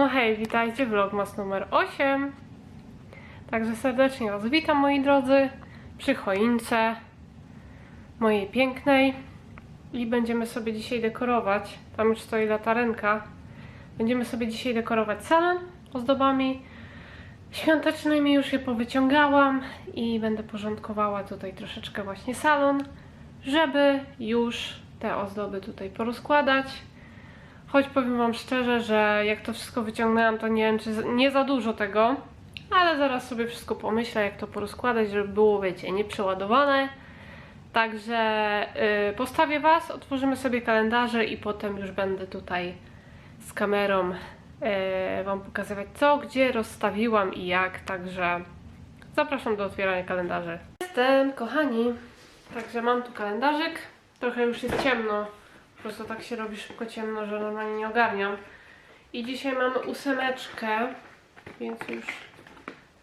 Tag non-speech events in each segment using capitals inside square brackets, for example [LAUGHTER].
No hej, witajcie, vlogmas numer 8. Także serdecznie Was witam moi drodzy przy choince mojej pięknej i będziemy sobie dzisiaj dekorować, tam już stoi latarenka, będziemy sobie dzisiaj dekorować salon ozdobami świątecznymi, już je powyciągałam i będę porządkowała tutaj troszeczkę właśnie salon, żeby już te ozdoby tutaj porozkładać. Choć powiem Wam szczerze, że jak to wszystko wyciągnęłam, to nie wiem, czy nie za dużo tego, ale zaraz sobie wszystko pomyślę, jak to porozkładać, żeby było, wiecie, nieprzeładowane. Także y, postawię Was, otworzymy sobie kalendarze i potem już będę tutaj z kamerą y, Wam pokazywać co, gdzie rozstawiłam i jak. Także zapraszam do otwierania kalendarzy. Jestem, kochani. Także mam tu kalendarzyk. Trochę już jest ciemno. Po prostu tak się robi szybko ciemno, że normalnie nie ogarniam. I dzisiaj mamy ósemeczkę, więc już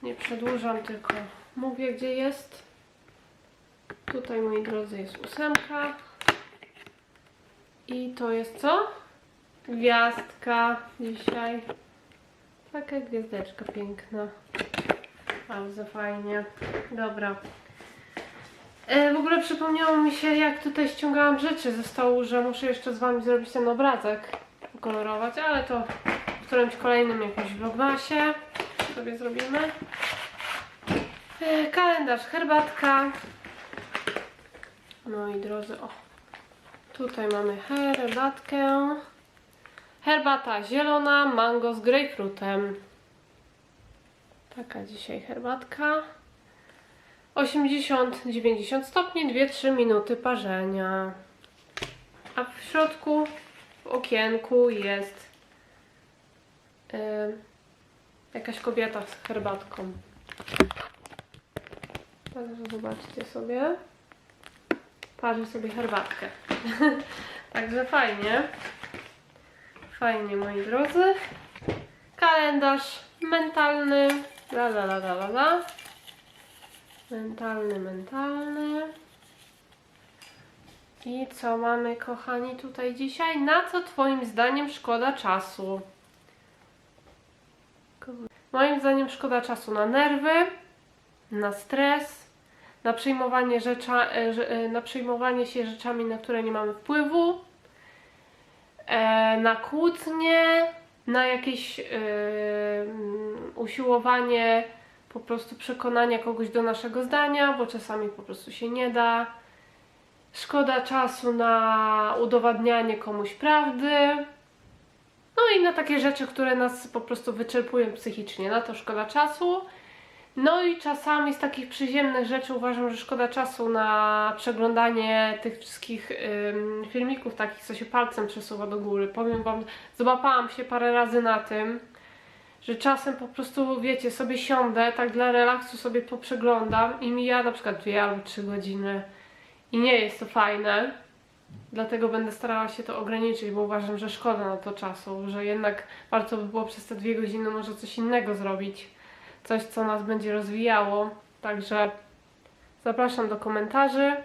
nie przedłużam, tylko mówię gdzie jest. Tutaj, moi drodzy, jest ósemka. I to jest co? Gwiazdka dzisiaj. Taka gwiazdeczka piękna. Bardzo fajnie. Dobra. E, w ogóle przypomniało mi się, jak tutaj ściągałam rzeczy ze stołu, że muszę jeszcze z Wami zrobić ten obrazek, kolorować, ale to w którymś kolejnym jakimś vlogmasie sobie zrobimy. E, kalendarz, herbatka. No i drodzy, o, tutaj mamy herbatkę. Herbata zielona, mango z grejpfrutem. Taka dzisiaj herbatka. 80-90 stopni, 2-3 minuty parzenia. A w środku, w okienku jest yy, jakaś kobieta z herbatką. Także zobaczcie sobie. Parzy sobie herbatkę. [LAUGHS] Także fajnie. Fajnie, moi drodzy. Kalendarz mentalny. La la la la la la. Mentalny, mentalny. I co mamy, kochani, tutaj dzisiaj? Na co Twoim zdaniem szkoda czasu? Moim zdaniem szkoda czasu na nerwy, na stres, na przejmowanie, rzecza, e, e, na przejmowanie się rzeczami, na które nie mamy wpływu, e, na kłótnie, na jakieś usiłowanie po prostu przekonania kogoś do naszego zdania, bo czasami po prostu się nie da. Szkoda czasu na udowadnianie komuś prawdy. No i na takie rzeczy, które nas po prostu wyczerpują psychicznie. Na to szkoda czasu. No i czasami z takich przyziemnych rzeczy uważam, że szkoda czasu na przeglądanie tych wszystkich ym, filmików takich, co się palcem przesuwa do góry. Powiem Wam, złapałam się parę razy na tym, że czasem po prostu, wiecie, sobie siądę, tak dla relaksu sobie poprzeglądam i mija na przykład dwie albo trzy godziny i nie jest to fajne. Dlatego będę starała się to ograniczyć, bo uważam, że szkoda na to czasu, że jednak warto by było przez te dwie godziny może coś innego zrobić. Coś, co nas będzie rozwijało. Także zapraszam do komentarzy.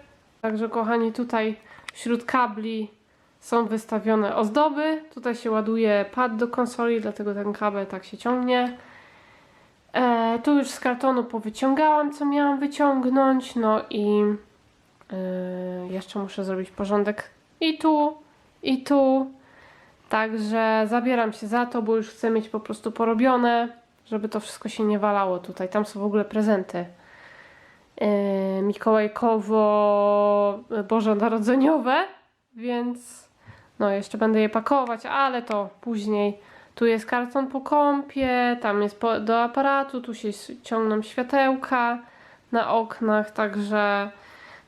Także kochani, tutaj wśród kabli są wystawione ozdoby. Tutaj się ładuje pad do konsoli, dlatego ten kabel tak się ciągnie. E, tu już z kartonu powyciągałam, co miałam wyciągnąć. No i e, jeszcze muszę zrobić porządek i tu, i tu. Także zabieram się za to, bo już chcę mieć po prostu porobione, żeby to wszystko się nie walało tutaj. Tam są w ogóle prezenty. E, Mikołajkowo-bożonarodzeniowe, więc no, jeszcze będę je pakować, ale to później. Tu jest karton po kąpie, tam jest po, do aparatu, tu się ciągną światełka na oknach, także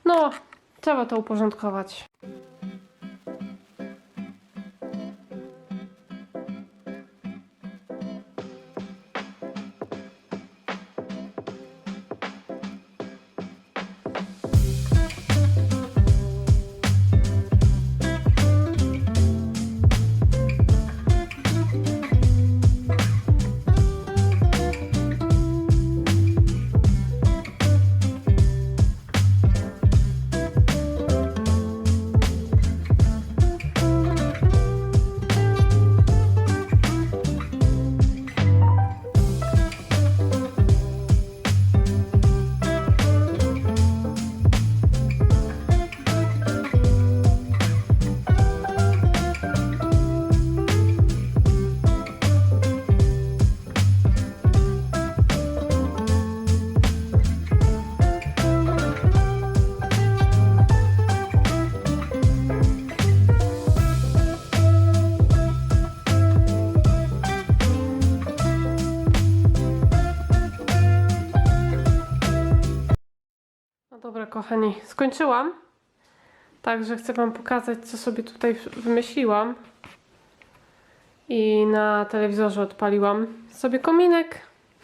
no, trzeba to uporządkować. Kochani, skończyłam. Także chcę Wam pokazać, co sobie tutaj wymyśliłam. I na telewizorze odpaliłam sobie kominek,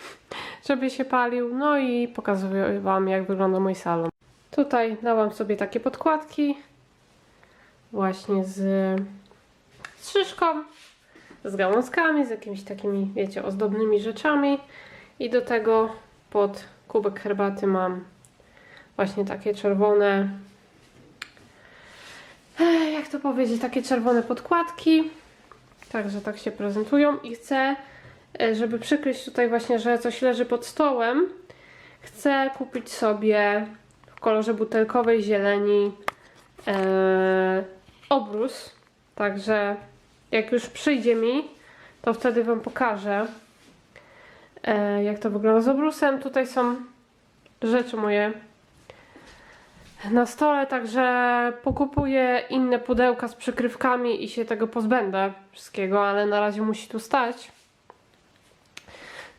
[LAUGHS] żeby się palił. No i pokazuję Wam, jak wygląda mój salon. Tutaj dałam sobie takie podkładki. Właśnie z, z szyszką, z gałązkami, z jakimiś takimi, wiecie, ozdobnymi rzeczami. I do tego pod kubek herbaty mam właśnie takie czerwone, jak to powiedzieć, takie czerwone podkładki. Także tak się prezentują i chcę, e, żeby przykryć tutaj właśnie, że coś leży pod stołem, chcę kupić sobie w kolorze butelkowej zieleni e, obrus. Także jak już przyjdzie mi, to wtedy Wam pokażę, e, jak to wygląda z obrusem. Tutaj są rzeczy moje na stole, także pokupuję inne pudełka z przykrywkami i się tego pozbędę wszystkiego, ale na razie musi tu stać.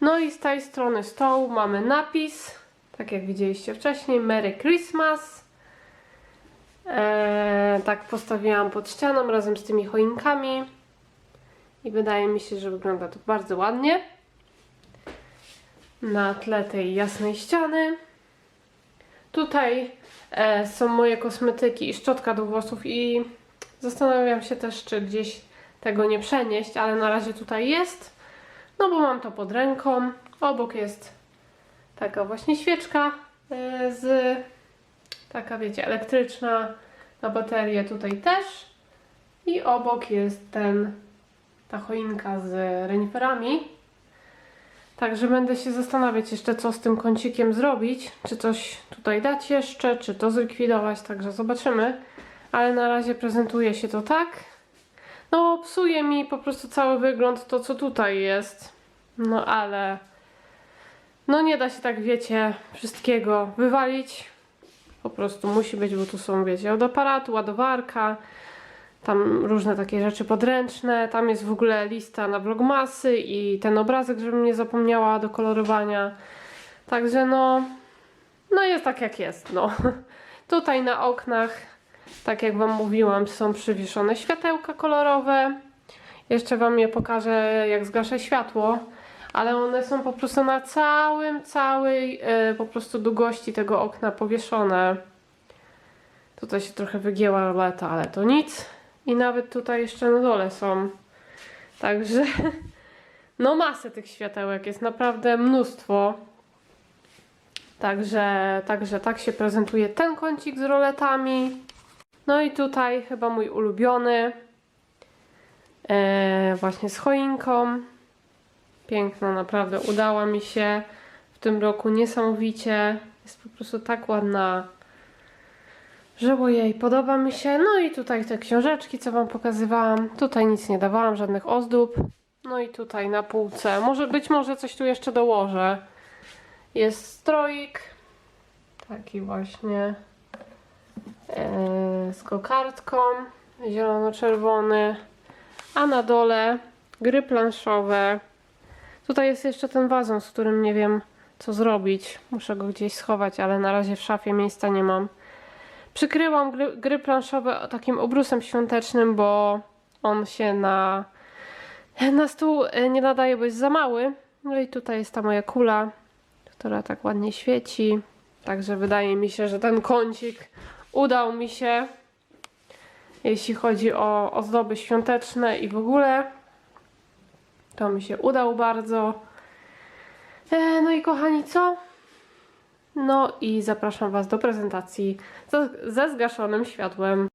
No i z tej strony stołu mamy napis, tak jak widzieliście wcześniej, Merry Christmas. Eee, tak postawiłam pod ścianą razem z tymi choinkami i wydaje mi się, że wygląda to bardzo ładnie na tle tej jasnej ściany. Tutaj e, są moje kosmetyki i szczotka do włosów i zastanawiam się też, czy gdzieś tego nie przenieść, ale na razie tutaj jest, no bo mam to pod ręką. Obok jest taka właśnie świeczka e, z taka wiecie, elektryczna na baterię tutaj też. I obok jest ten ta choinka z reniferami Także będę się zastanawiać jeszcze, co z tym kącikiem zrobić. Czy coś tutaj dać jeszcze, czy to zlikwidować, także zobaczymy. Ale na razie prezentuje się to tak. No, psuje mi po prostu cały wygląd to, co tutaj jest. No, ale... No, nie da się tak, wiecie, wszystkiego wywalić. Po prostu musi być, bo tu są, wiecie, od aparatu, ładowarka, tam różne takie rzeczy podręczne. Tam jest w ogóle lista na vlogmasy i ten obrazek, żebym nie zapomniała do kolorowania. Także no, no jest tak jak jest. No. [LAUGHS] Tutaj na oknach, tak jak Wam mówiłam, są przywieszone światełka kolorowe. Jeszcze Wam je pokażę, jak zgaszę światło. Ale one są po prostu na całym, całej yy, po prostu długości tego okna powieszone. Tutaj się trochę wygięła roleta, ale to nic. I nawet tutaj jeszcze na dole są. Także no masę tych światełek jest naprawdę mnóstwo. Także, także tak się prezentuje ten kącik z roletami. No i tutaj chyba mój ulubiony. E, właśnie z choinką. Piękna, naprawdę udała mi się w tym roku niesamowicie. Jest po prostu tak ładna że jej podoba mi się. No i tutaj te książeczki, co Wam pokazywałam. Tutaj nic nie dawałam, żadnych ozdób. No i tutaj na półce. Może być może coś tu jeszcze dołożę. Jest stroik. Taki właśnie. Yy, z kokardką. Zielono-czerwony. A na dole gry planszowe. Tutaj jest jeszcze ten wazon, z którym nie wiem co zrobić. Muszę go gdzieś schować, ale na razie w szafie miejsca nie mam. Przykryłam gry, gry planszowe takim obrusem świątecznym, bo on się na, na stół e, nie nadaje, bo jest za mały. No i tutaj jest ta moja kula, która tak ładnie świeci. Także wydaje mi się, że ten kącik udał mi się, jeśli chodzi o ozdoby świąteczne i w ogóle. To mi się udał bardzo. E, no i kochani, co? No i zapraszam Was do prezentacji ze zgaszonym światłem.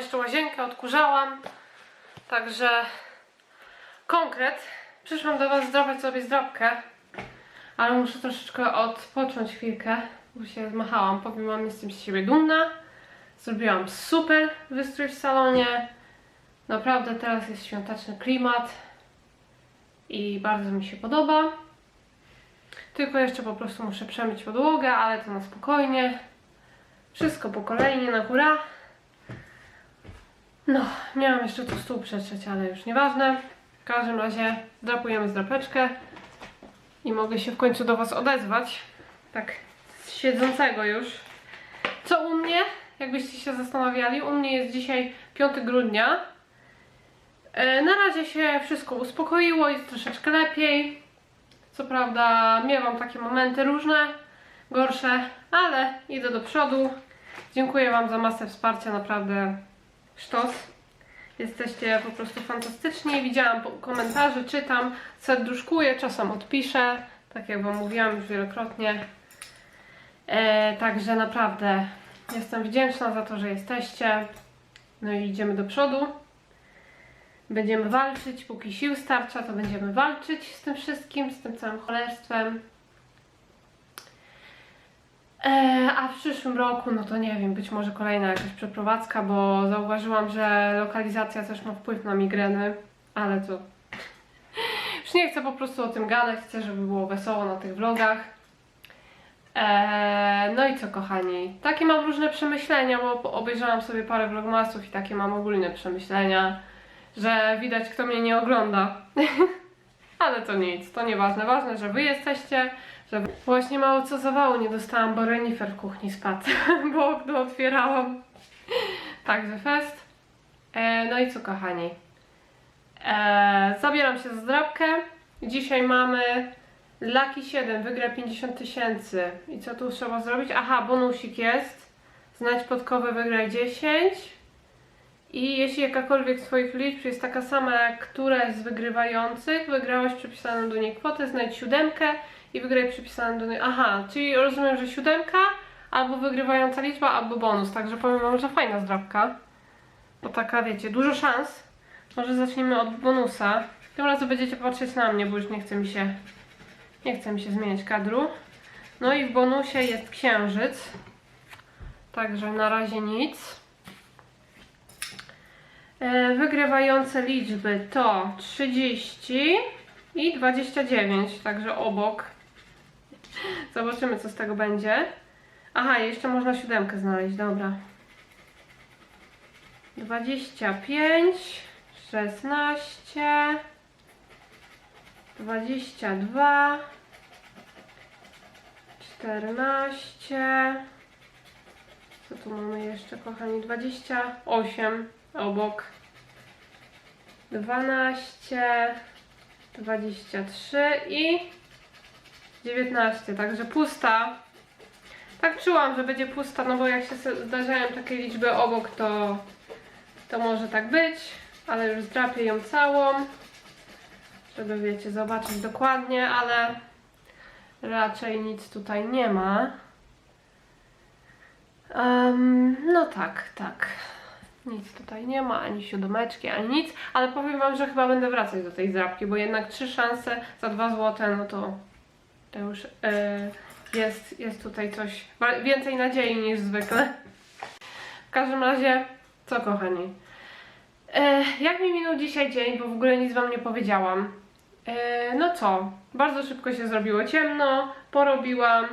Jeszcze łazienkę, odkurzałam. Także konkret. Przyszłam do Was zdrapać sobie zdrapkę, ale muszę troszeczkę odpocząć chwilkę, bo się zmachałam. Powiem Wam, jestem z siebie dumna. Zrobiłam super wystrój w salonie. Naprawdę teraz jest świąteczny klimat i bardzo mi się podoba. Tylko jeszcze po prostu muszę przemyć podłogę, ale to na spokojnie. Wszystko po kolei, nie na góra. No, miałam jeszcze tu stół przetrzeć, ale już nieważne. W każdym razie drapujemy zdrapeczkę i mogę się w końcu do Was odezwać. Tak, z siedzącego już. Co u mnie? Jakbyście się zastanawiali, u mnie jest dzisiaj 5 grudnia. E, Na razie się wszystko uspokoiło, jest troszeczkę lepiej. Co prawda miewam takie momenty różne, gorsze, ale idę do przodu. Dziękuję Wam za masę wsparcia, naprawdę sztos. Jesteście po prostu fantastyczni. Widziałam komentarze, czytam, serduszkuję, czasem odpiszę, tak jak Wam mówiłam już wielokrotnie. E, także naprawdę jestem wdzięczna za to, że jesteście. No i idziemy do przodu. Będziemy walczyć, póki sił starcza, to będziemy walczyć z tym wszystkim, z tym całym cholerstwem. E, a w przyszłym roku, no to nie wiem, być może kolejna jakaś przeprowadzka, bo zauważyłam, że lokalizacja też ma wpływ na migreny, ale to. [LAUGHS] Już nie chcę po prostu o tym gadać, chcę, żeby było wesoło na tych vlogach. E, no i co, kochani? Takie mam różne przemyślenia, bo obejrzałam sobie parę vlogmasów i takie mam ogólne przemyślenia, że widać, kto mnie nie ogląda. [LAUGHS] Ale to nic, to nieważne. Ważne, że wy jesteście, Właśnie mało co zawału nie dostałam, bo renifer w kuchni spadł, [LAUGHS] bo okno otwierałam. Także fest. E, no i co kochani? E, zabieram się za zdrabkę. Dzisiaj mamy Lucky 7, wygra 50 tysięcy. I co tu trzeba zrobić? Aha, bonusik jest. Znajdź podkowę, wygraj 10. I jeśli jakakolwiek z Twoich liczb jest taka sama jak któraś z wygrywających, wygrałeś przypisaną do niej kwotę, znajdź siódemkę i wygraj przypisaną do niej. Aha, czyli rozumiem, że siódemka, albo wygrywająca liczba, albo bonus. Także powiem Wam, że fajna zdrabka. Bo taka, wiecie, dużo szans. Może zacznijmy od bonusa. Tym razem będziecie patrzeć na mnie, bo już nie chce mi się, nie chce mi się zmieniać kadru. No i w bonusie jest księżyc. Także na razie nic. E, Wygrywające liczby to 30 i 29, także obok. Zobaczymy, co z tego będzie. Aha, jeszcze można siódemkę znaleźć, dobra. 25, 16, 22, 14. Co tu mamy jeszcze, kochani? 28 obok. 12, 23 i 19, także pusta. Tak czułam, że będzie pusta, no bo jak się zdarzają takie liczby obok, to, to może tak być, ale już zdrapię ją całą, żeby wiecie, zobaczyć dokładnie, ale raczej nic tutaj nie ma. Em, no tak, tak. Nic tutaj nie ma, ani siódemeczki, ani nic, ale powiem Wam, że chyba będę wracać do tej zdrabki, bo jednak trzy szanse za 2 złote, no to, to już e, jest, jest tutaj coś, więcej nadziei niż zwykle. W każdym razie, co kochani? E, jak mi minął dzisiaj dzień, bo w ogóle nic Wam nie powiedziałam. E, no co, bardzo szybko się zrobiło ciemno, porobiłam,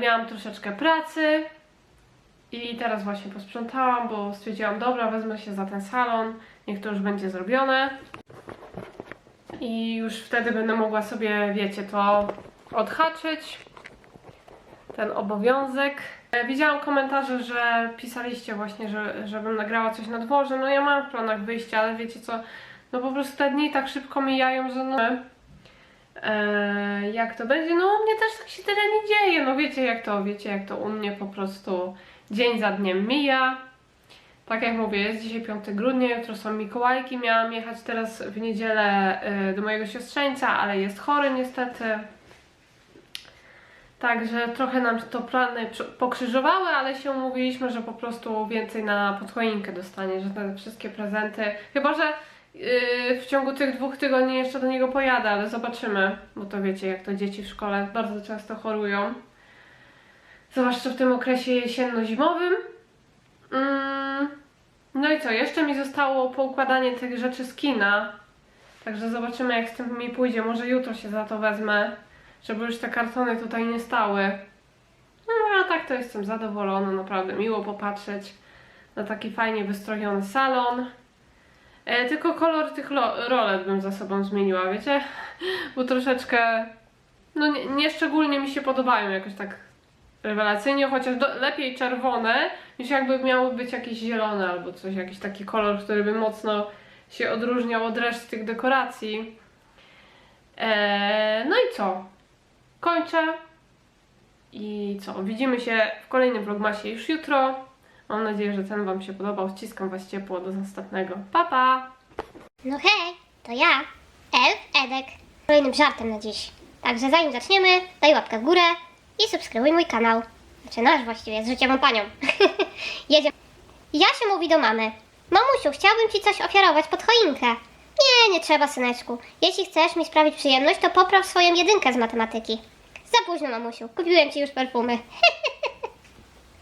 miałam troszeczkę pracy, i teraz właśnie posprzątałam, bo stwierdziłam, dobra, wezmę się za ten salon, niech to już będzie zrobione. I już wtedy będę mogła sobie, wiecie, to odhaczyć, ten obowiązek. E, Widziałam komentarze, że pisaliście właśnie, że, żebym nagrała coś na dworze. No ja mam w planach wyjścia, ale wiecie co, no po prostu te dni tak szybko mijają, że no... E, jak to będzie? No u mnie też tak się tyle nie dzieje. No wiecie jak to, wiecie jak to u mnie po prostu dzień za dniem mija. Tak jak mówię, jest dzisiaj 5 grudnia, jutro są Mikołajki. Miałam jechać teraz w niedzielę y, do mojego siostrzeńca, ale jest chory niestety. Także trochę nam to plany pokrzyżowały, ale się umówiliśmy, że po prostu więcej na podchoinkę dostanie, że te wszystkie prezenty. Chyba, że yy, w ciągu tych dwóch tygodni jeszcze do niego pojadę, ale zobaczymy, bo to wiecie, jak to dzieci w szkole bardzo często chorują. Zwłaszcza w tym okresie jesienno-zimowym. Mm, no i co, jeszcze mi zostało poukładanie tych rzeczy z kina. Także zobaczymy, jak z tym mi pójdzie. Może jutro się za to wezmę, żeby już te kartony tutaj nie stały. No, a tak to jestem zadowolona, naprawdę miło popatrzeć na taki fajnie wystrojony salon. E, tylko kolor tych rolet bym za sobą zmieniła, wiecie? Bo troszeczkę, no nie, nie szczególnie mi się podobają jakoś tak rewelacyjnie, chociaż do, lepiej czerwone niż jakby miały być jakieś zielone albo coś, jakiś taki kolor, który by mocno się odróżniał od reszty tych dekoracji. Eee, no i co? Kończę. I co? Widzimy się w kolejnym vlogmasie już jutro. Mam nadzieję, że ten Wam się podobał. Ściskam Was ciepło. Do następnego. Pa, pa! No hej, to ja, Elf Edek. Kolejnym żartem na dziś. Także zanim zaczniemy, daj łapkę w górę i subskrybuj mój kanał. Znaczy nasz właściwie, z życiową panią. [LAUGHS] Jedziemy. Jasia mówi do mamy. Mamusiu, chciałbym ci coś ofiarować pod choinkę. Nie, nie trzeba, syneczku. Jeśli chcesz mi sprawić przyjemność, to popraw swoją jedynkę z matematyki. Za późno, mamusiu. Kupiłem ci już perfumy. [LAUGHS]